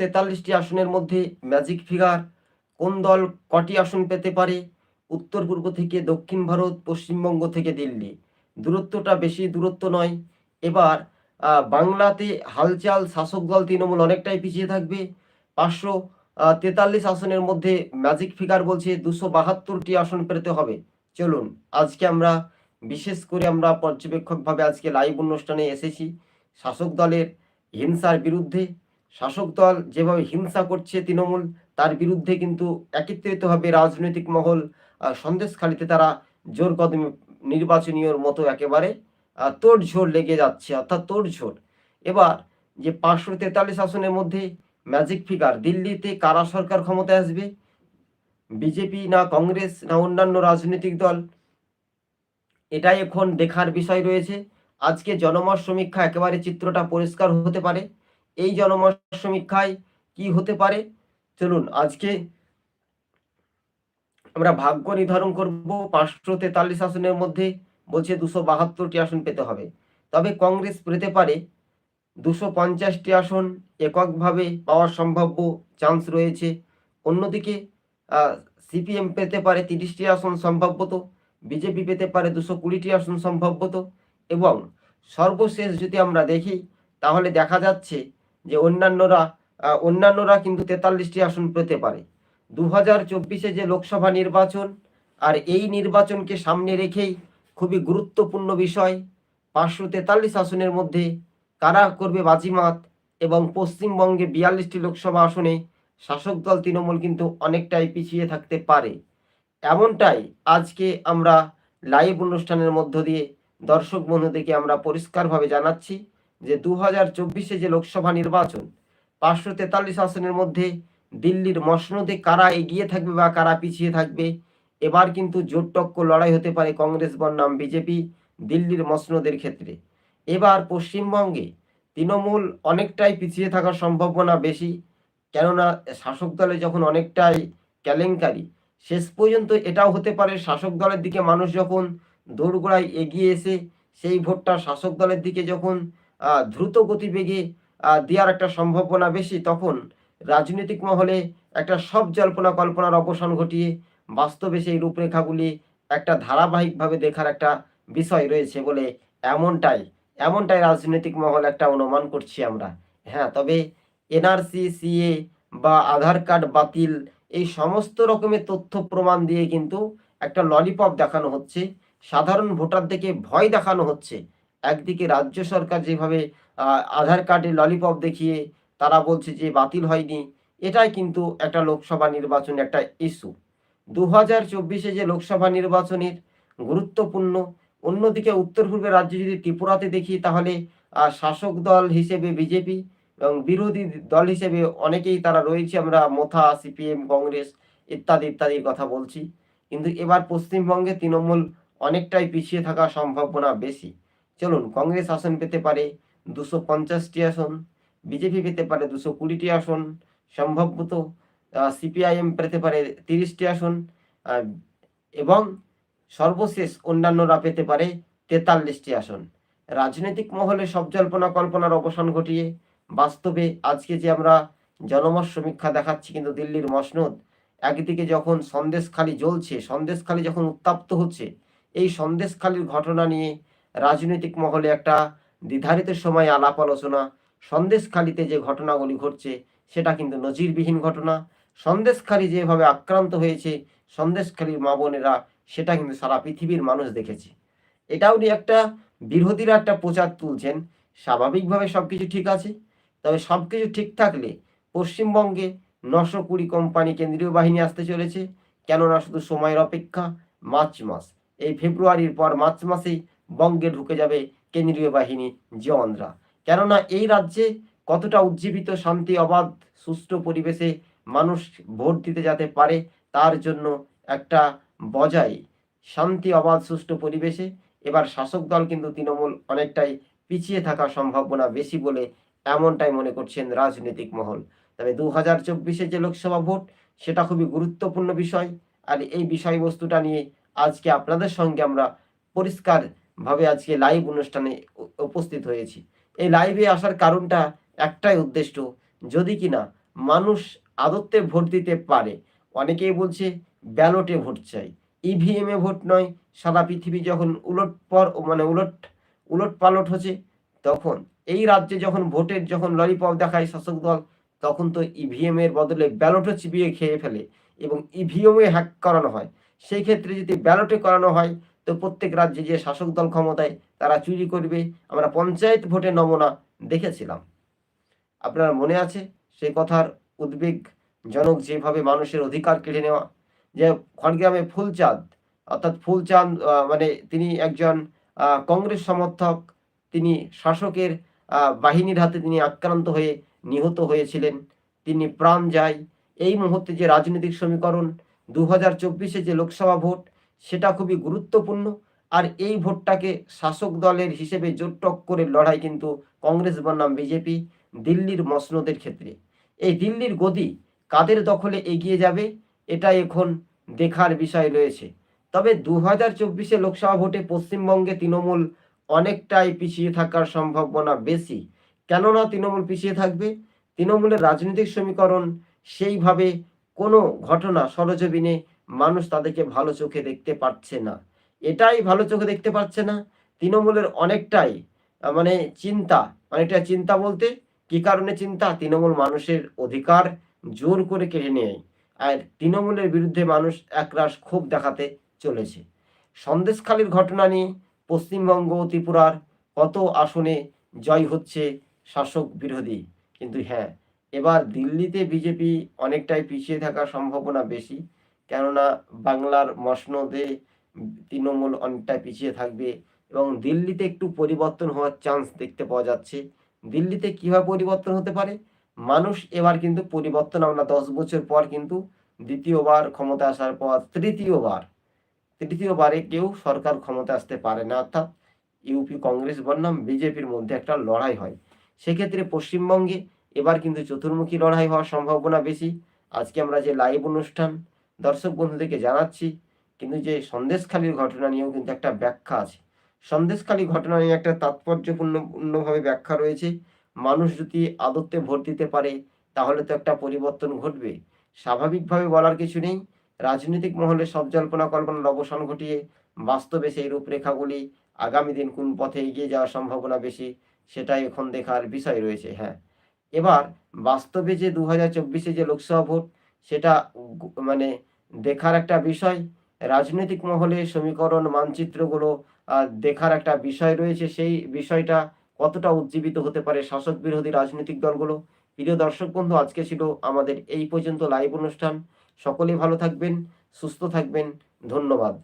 তেতাল্লিশটি আসনের মধ্যে magic figure কোন দল কটি আসন পেতে পারে? উত্তর পূর্ব থেকে দক্ষিণ ভারত, পশ্চিমবঙ্গ থেকে দিল্লি। দূরত্বটা বেশি দূরত্ব নয়। এবার বাংলাতে হালচাল, শাসক দল তৃণমূল অনেকটাই পিছিয়ে থাকবে। পাঁচশো তেতাল্লিশ আসনের মধ্যে ম্যাজিক ফিগার বলছে দুশো বাহাত্তরটি আসন পেতে হবে। চলুন, আজকে আমরা, বিশেষ করে আমরা পর্যবেক্ষকভাবে আজকে লাইভ অনুষ্ঠানে এসেছি। শাসক দলের হিংসার বিরুদ্ধে শাসক দল যেভাবে হিংসা করছে তৃণমূল, তার বিরুদ্ধে কিন্তু একত্রিতভাবে রাজনৈতিক মহল। সন্দেশখালিতে তারা জোর কদমে নির্বাচনীয়র মতো একেবারে তোড়ঝোড় লেগে যাচ্ছে, অর্থাৎ তোড়ঝোড়। এবার যে পাঁচশো তেতাল্লিশ আসনের মধ্যে ম্যাজিক ফিগার দিল্লিতে কারা সরকার ক্ষমতায় আসবে? বিজেপি না কংগ্রেস না অন্যান্য রাজনৈতিক দল? এটাই এখন দেখার বিষয় রয়েছে। আজকে জনমত সমীক্ষা একেবারে চিত্রটা পরিষ্কার হতে পারে। এই জনমত সমীক্ষায় কি হতে পারে? চলুন, আজকে আমরা ভাগ্য নির্ধারণ করব পাঁচশো তেতাল্লিশ আসনের মধ্যে, বলছে দুশো বাহাত্তরটি আসন পেতে হবে। তবে কংগ্রেস পেতে পারে, দুশো পঞ্চাশটি আসন এককভাবে পাওয়ার সম্ভাব্য চান্স রয়েছে। অন্যদিকে সিপিএম পেতে পারে তিরিশটি আসন সম্ভাব্যত, বিজেপি পেতে পারে দুশো কুড়িটি আসন সম্ভাব্যত। এবং সর্বশেষ যদি আমরা দেখি, তাহলে দেখা যাচ্ছে যে অন্যান্যরা অন্যান্যরা কিন্তু তেতাল্লিশটি আসন পেতে পারে। দু হাজার চব্বিশে যে লোকসভা নির্বাচন, আর এই নির্বাচনকে সামনে রেখেই খুবই গুরুত্বপূর্ণ বিষয়, পাঁচশো তেতাল্লিশ আসনের মধ্যে কারা করবে বাজিমাত এবং পশ্চিমবঙ্গে বিয়াল্লিশটি লোকসভা আসনে শাসক দল তৃণমূল কিন্তু অনেকটাই পিছিয়ে থাকতে পারে। এমনটাই আজকে আমরা লাইভ অনুষ্ঠানের মধ্য দিয়ে দর্শক বন্ধুদেরকে আমরা পরিষ্কারভাবে জানাচ্ছি। যে দু হাজার চব্বিশে যে লোকসভা নির্বাচন, পাঁচশো তেতাল্লিশ আসনের মধ্যে দিল্লির মসনদে কারা এগিয়ে থাকবে বা কারা পিছিয়ে থাকবে, এবার কিন্তু জোট টক্কর লড়াই হতে পারে কংগ্রেস বনাম বিজেপি দিল্লির মসনদের ক্ষেত্রে। এবার পশ্চিমবঙ্গে তৃণমূল অনেকটাই পিছিয়ে থাকার সম্ভাবনা বেশি, কেননা শাসক দলে যখন অনেকটাই কেলেঙ্কারি, শেষ পর্যন্ত এটাও হতে পারে শাসক দলের দিকে মানুষ যখন দৌড়গোড়ায় এগিয়ে এসে সেই ভোটটা শাসক দলের দিকে যখন দ্রুত গতিবেগে দেওয়ার একটা সম্ভাবনা বেশি, তখন রাজনৈতিক মহলে একটা সব জল্পনা কল্পনার অবসান ঘটিয়ে বাস্তবে সেই রূপরেখাগুলি একটা ধারাবাহিকভাবে দেখার একটা বিষয় রয়েছে বলে এমনটাই এমনটাই রাজনৈতিক মহল একটা অনুমান করছি আমরা। হ্যাঁ তবে এনআরসি, সিএ বা আধার কার্ড বাতিল এই সমস্ত রকমের তথ্য প্রমাণ দিয়ে কিন্তু একটা ললিপপ দেখানো হচ্ছে, সাধারণ ভোটারদেরকে ভয় দেখানো হচ্ছে। একদিকে রাজ্য সরকার যেভাবে আধার কার্ডে ললিপপ দেখিয়ে তারা বলছে যে বাতিল হয়নি, এটাই কিন্তু একটা লোকসভা নির্বাচন একটা ইস্যু দু হাজার চব্বিশে যে লোকসভা নির্বাচনের গুরুত্বপূর্ণ, অন্যদিকে উত্তর পূর্বের রাজ্যে যদি ত্রিপুরাতে দেখি তাহলে শাসক দল হিসেবে বিজেপি এবং বিরোধী দল হিসেবে অনেকেই তারা রয়েছে, আমরা মোথা, সিপিএম, কংগ্রেস ইত্যাদি ইত্যাদির কথা বলছি। কিন্তু এবার পশ্চিমবঙ্গে তৃণমূল অনেকটাই পিছিয়ে থাকা সম্ভাবনা বেশি। চলুন, কংগ্রেস আসন পেতে পারে দুশো পঞ্চাশটি আসন, বিজেপি পেতে পারে দুশো কুড়িটি আসন, সম্ভবত সিপিআইএম পেতে পারে তিরিশটি আসন এবং সর্বশেষ অন্যান্যরা পেতে পারে তেতাল্লিশটি আসন। রাজনৈতিক মহলে সব জল্পনা কল্পনার অবসান ঘটিয়ে বাস্তবে আজকে যে আমরা জনমত সমীক্ষা দেখাচ্ছি কিন্তু দিল্লির মসনদ, একদিকে যখন সন্দেশখালি জ্বলছে, সন্দেশখালি যখন উত্তাপ্ত হচ্ছে, এই সন্দেশখালির ঘটনা নিয়ে রাজনৈতিক মহলে একটা নির্ধারিত সময় আলাপ আলোচনা, সন্দেশখালিতে যে ঘটনাগুলি ঘটছে, সেটা কিন্তু নজিরবিহীন ঘটনা। সন্দেশখালি যেভাবে আক্রান্ত হয়েছে, সন্দেশখালির মা বোনেরা সেটা কিন্তু সারা পৃথিবীর মানুষ দেখেছে। এটাও নিয়ে একটা বিরোধীরা একটা প্রচার তুলছেন। স্বাভাবিকভাবে সব কিছু ঠিক আছে। তবে সব কিছু ঠিক থাকলে পশ্চিমবঙ্গে নশো কুড়ি কোম্পানি কেন্দ্রীয় বাহিনী আসতে চলেছে। কেননা শুধু সময়ের অপেক্ষা, মার্চ মাস। এই ফেব্রুয়ারির পর মার্চ মাসেই বঙ্গে ঢুকে যাবে কেন্দ্রীয় বাহিনী জওয়ানরা। কেননা এই রাজ্যে কতটা উজ্জীবিত, শান্তি, অবাধ, সুষ্ঠু পরিবেশে মানুষ ভোট দিতে যেতে পারে, তার জন্য একটা বজায় শান্তি, অবাধ, সুষ্ঠু পরিবেশে এবার শাসক দল কিন্তু তৃণমূল অনেকটাই পিছিয়ে থাকা সম্ভাবনা বেশি বলে এমনটাই মনে করছেন রাজনৈতিক মহল। তবে দু হাজার চব্বিশে যে লোকসভা ভোট, সেটা খুবই গুরুত্বপূর্ণ বিষয়। আর এই বিষয়বস্তুটা নিয়ে আজকে আপনাদের সঙ্গে আমরা পরিষ্কার ভাবে আজকে লাইভ অনুষ্ঠানে উপস্থিত হয়েছি। এই লাইভে আসার কারণটা একটাই উদ্দেশ্য, যদি কিনা মানুষ আদত্তে ভোট দিতে পারে। অনেকেই বলছে, ব্যালটে ভোট চাই। ইভিএম এ ভোট নয়, সারা পৃথিবী যখন উলট পর মানে উলট উলট পালট হচ্ছে, তখন এই রাজ্যে যখন ভোটের যখন ললিপপ দেখায় শাসক দল, তখন তো ইভিএম এর বদলে ব্যালটও চিবিয়ে খেয়ে ফেলে। এবং ইভিএমে হ্যাক করানো হয়। সেই ক্ষেত্রে যদি ব্যালটে করানো হয় তো প্রত্যেক রাজ্যে যে শাসক দল ক্ষমতায় তারা চুরি করবে, আমরা পঞ্চায়েত ভোটের নমুনা দেখেছিলাম। আপনার মনে আছে সেই কথার উদ্বেগজনক যেভাবে মানুষের অধিকার কেড়ে নেওয়া? যে খড়গ্রামে ফুলচাঁদ, অর্থাৎ ফুলচাঁদ মানে তিনি একজন কংগ্রেস সমর্থক, তিনি শাসকের বাহিনীর হাতে তিনি আক্রান্ত হয়ে নিহত হয়েছিলেন, তিনি প্রাণ যায়। এই মুহূর্তে যে রাজনৈতিক সমীকরণ দু হাজার চব্বিশে যে লোকসভা ভোট সেটা খুবই গুরুত্বপূর্ণ। আর এই ভোটটাকে শাসক দলের হিসেবে জোটটক করে লড়াই কিন্তু কংগ্রেস বনাম বিজেপি দিল্লির মসনদের ক্ষেত্রে। এই দিল্লির গদি কাদের দখলে এগিয়ে যাবে, এটা এখন দেখার বিষয় রয়েছে। তবে দু হাজার চব্বিশে লোকসভা ভোটে পশ্চিমবঙ্গে তৃণমূল অনেকটাই পিছিয়ে থাকার সম্ভাবনা বেশি। কেননা তৃণমূল পিছিয়ে থাকবে, তৃণমূলের রাজনৈতিক সমীকরণ সেইভাবে কোনো ঘটনা সরজমিনে মানুষ তাদেরকে ভালো চোখে দেখতে পাচ্ছে না। এটাই ভালো চোখে দেখতে পাচ্ছে না। তৃণমূলের অনেকটাই মানে চিন্তা, অনেকটা চিন্তা বলতে কি কারণে চিন্তা? তৃণমূল মানুষের অধিকার জোর করে কেড়ে নেয়। আর তৃণমূলের বিরুদ্ধে মানুষ একরাশ ক্ষোভ দেখাতে চলেছে। সন্দেশখালীর ঘটনা নিয়ে পশ্চিমবঙ্গ, ত্রিপুরার কত আসনে জয় হচ্ছে শাসক বিরোধী। কিন্তু হ্যাঁ এবার দিল্লিতে বিজেপি অনেকটাই পিছিয়ে থাকার সম্ভাবনা বেশি। কেননা বাংলার মসনদে তৃণমূল অনেকটাই পিছিয়ে থাকবে এবং দিল্লিতে একটু পরিবর্তন হওয়ার চান্স দেখতে পাওয়া যাচ্ছে। দিল্লিতে কীভাবে পরিবর্তন হতে পারে? মানুষ এবার কিন্তু পরিবর্তন আমরা দশ বছর পর কিন্তু দ্বিতীয়বার ক্ষমতা আসার পর তৃতীয়বার, তৃতীয়বারে কেউ সরকার ক্ষমতা আসতে পারে না। অর্থাৎ ইউপি কংগ্রেস বনাম, বিজেপির মধ্যে একটা লড়াই হয়। সেক্ষেত্রে পশ্চিমবঙ্গে এবার কিন্তু চতুর্মুখী লড়াই হওয়ার সম্ভাবনা বেশি। আজকে আমরা যে লাইভ অনুষ্ঠান দর্শক বন্ধুদেরকে জানাচ্ছি, কিন্তু যে সন্দেশখালীর ঘটনা নিয়েও কিন্তু একটা ব্যাখ্যা আছে। সন্দেশখালী ঘটনা নিয়ে একটা তাৎপর্যপূর্ণভাবে ব্যাখ্যা রয়েছে। মানুষ যদি আদত্তে ভোট দিতে পারে, তাহলে তো একটা পরিবর্তন ঘটবে। স্বাভাবিকভাবে বলার কিছু নেই। রাজনৈতিক মহলে সব জল্পনা কল্পনার অবসান ঘটিয়ে বাস্তবে সেই রূপরেখাগুলি আগামী দিন কোন পথে এগিয়ে যাওয়ার সম্ভাবনা বেশি, সেটাই এখন দেখার বিষয় রয়েছে হ্যাঁ। এবার বাস্তবে যে দু হাজার চব্বিশে যে লোকসভা ভোট, সেটা মানে দেখার একটা বিষয়, রাজনৈতিক মহলে সমীকরণ, মানচিত্রগুলো দেখার একটা বিষয় রয়েছে। সেই বিষয়টা কতটা উজ্জীবিত হতে পারে শাসক বিরোধী রাজনৈতিক দলগুলো? প্রিয় দর্শক বন্ধু, আজকে ছিল আমাদের এই পর্যন্ত লাইভ অনুষ্ঠান। সকলেই ভালো থাকবেন, সুস্থ থাকবেন। ধন্যবাদ।